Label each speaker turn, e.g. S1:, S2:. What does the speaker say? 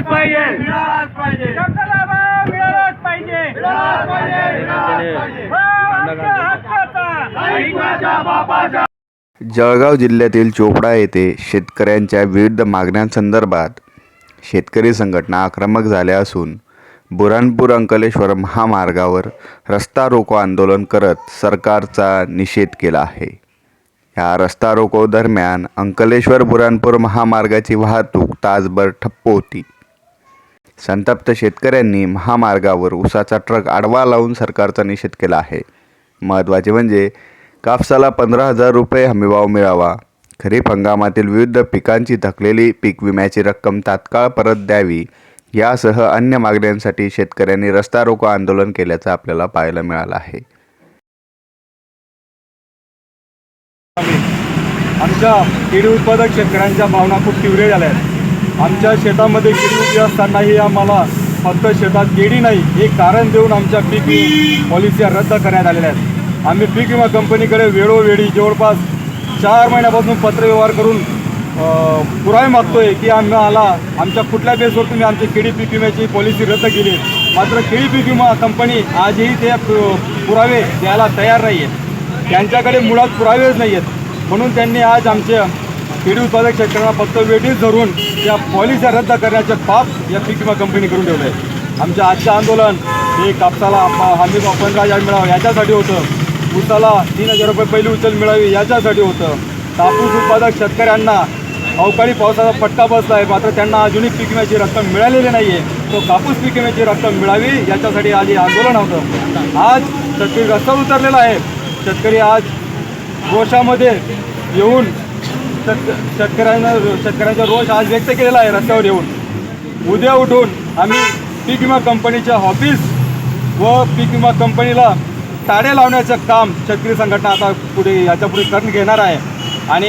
S1: मिळालाच पाहिजे.
S2: मिळालाच पाहिजे.
S1: कापसाला भाव मिळालाच पाहिजे.
S2: मिळालाच पाहिजे. मिळालाच पाहिजे.
S1: भाव आमच्या हक्काचा.
S2: ऐकवाच्या बापाचा.
S3: जळगाव जिल्ह्यातील चोपडा येथे शेतकऱ्यांच्या विविध मागण्यांसंदर्भात शेतकरी संघटना आक्रमक झाल्या असून बुरानपूर अंकलेश्वर महामार्गावर रस्ता रोको आंदोलन करत सरकारचा निषेध केला आहे. या रस्ता रोको दरम्यान अंकलेश्वर बुरानपूर महामार्गाची वाहतूक तासभर ठप्प होती. संतप्त शेतकऱ्यांनी महामार्गावर उसाचा ट्रक आडवा लावून सरकारचा निषेध केला आहे. महत्त्वाचे म्हणजे कापसाला पंधरा हजार रुपये हमीभाव मिळावा. खरीप हंगामातील विविध पिकांची थकलेली पीक विम्याची रक्कम तात्काळ परत द्यावी यासह अन्य मागण्यांसाठी शेतकऱ्यांनी रस्ता रोको आंदोलन केल्याचं आपल्याला पाहायला मिळालं आहे.
S2: आमच्या केळी उत्पादक शेतकऱ्यांच्या भावना खूप तीव्र झाल्या आहेत. आमच्या शेतामध्ये केळी उभी असतानाही आम्हाला फक्त शेतात केळी नाही हे कारण देऊन आमच्या पीक पॉलिसी रद्द करण्यात आलेल्या आहेत. आम्ही पीक विमा कंपनीकडे वेळोवेळी जवळपास चार महिन्यापासून पत्रव्यवहार करून पुरावे मागतो मागतोय की आम्हाला आमच्या कुठल्या बेसवर तुम्ही आमची केळी पीक विम्याची पॉलिसी रद्द केली मात्र केळी पीक विमा कंपनी आजही ते पु- पुरावे द्यायला तयार नाही आहे त्यांच्याकडे मुळात पुरावेच नाही आहेत म्हणून त्यांनी आज आमच्या केळी उत्पादक शेतकऱ्यांना फक्त वेटीच धरून या पॉलिसी रद्द करण्याचे पाप या पीक विमा कंपनी करून ठेवलं. आहे आमचं आजचं आंदोलन हे कापसाला हमी पंधरा हजार मिळावं याच्यासाठी होतं. ऊसाला तीन हजार रुपये पहिली उचल मिळावी याच्यासाठी होतं. कापूस उत्पादक शेतकऱ्यांना अवकाळी पावसाचा फटका बसला आहे. मात्र त्यांना अजूनही पीक विम्याची रक्कम मिळालेली नाही आहे तो कापूस पीक विम्याची रक्कम मिळावी याच्यासाठी आज हे आंदोलन होतं. आज शेतकरी रस्त्यावर उतरलेला आहे. शेतकरी आज गोशामध्ये येऊन शेत शेतकऱ्यांना शेतकऱ्यांचा रोष आज व्यक्त केलेला आहे रस्त्यावर येऊन. उद्या उठून आम्ही पीक विमा कंपनीच्या ऑफिस व पीक विमा कंपनीला ताडे लावण्याचं काम शेतकरी संघटना आता पुढे याच्यापुढे करून घेणार आहे. आणि